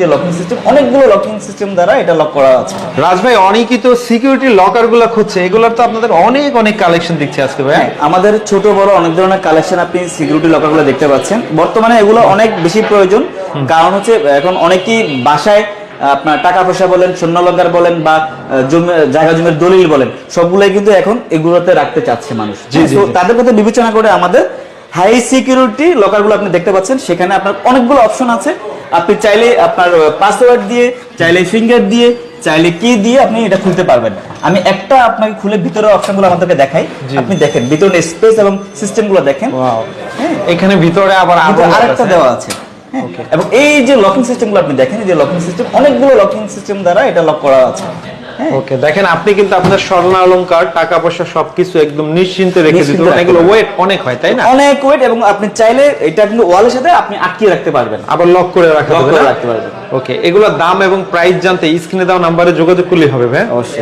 যে locking system অনেকগুলো locking system দ্বারা এটা লক করা আছে। রাজ ভাই অনেকই তো সিকিউরিটি খুঁজছে এগুলোর তো আপনাদের অনেক অনেক কালেকশন দেখছি আজকে ভাই। হ্যাঁ, আমাদের ছোট বড় অনেক ধরনের কালেকশন আপনি সিকিউরিটি লকারগুলো দেখতে পাচ্ছেন। বর্তমানে এগুলো অনেক বেশি প্রয়োজন কারণ হচ্ছে এখন অনেকেই বাসায় আপনার টাকা পয়সা বলেন বলেন বা জমি জায়গা জমির দলিল বলেন সবগুলোই কিন্তু এখন এগুলোতে রাখতে চাচ্ছে মানুষ। জি। তাদের কথা বিবেচনা করে আমাদের হাই সিকিউরিটি লকারগুলো আপনি দেখতে পাচ্ছেন সেখানে আপনার অনেকগুলো অপশন আছে। আপনি চাইলে আপনার পাসওয়ার্ড দিয়ে চাইলে ফিঙ্গার দিয়ে চাইলে কি দিয়ে আপনি এটা খুলতে পারবেন। আমি একটা আপনাকে খুলে ভিতরে অপশনগুলো আমাদেরকে দেখাই। আপনি দেখেন ভিতরে স্পেস এবং সিস্টেমগুলো দেখেন। হ্যাঁ। এখানে ভিতরে আবার আরেকটা দেওয়া আছে। হ্যাঁ, এবং এই যে লকিং সিস্টেমগুলো আপনি দেখেন এই যে লকিং সিস্টেম অনেকগুলো লকিং সিস্টেম দ্বারা এটা লক করা আছে। ওকে দেখেন আপনি কিন্তু আপনার স্বর্ণ অলংকার টাকা পয়সা সবকিছু একদম নিশ্চিন্তে রেখে দিতে পারেন। এগুলো ওয়েট অনেক হয় তাই না অনেক ওয়েট এবং আপনি চাইলে এটা কিন্তু ওয়ালের সাথে আপনি আটকিয়ে রাখতে পারবেন আবার লক করে? রাখতে পারবেন। ওকে এগুলোর দাম এবং প্রাইস জানতে স্ক্রিনে দেওয়া নাম্বারে যোগাযোগ করলেই হবে ভাই অবশ্যই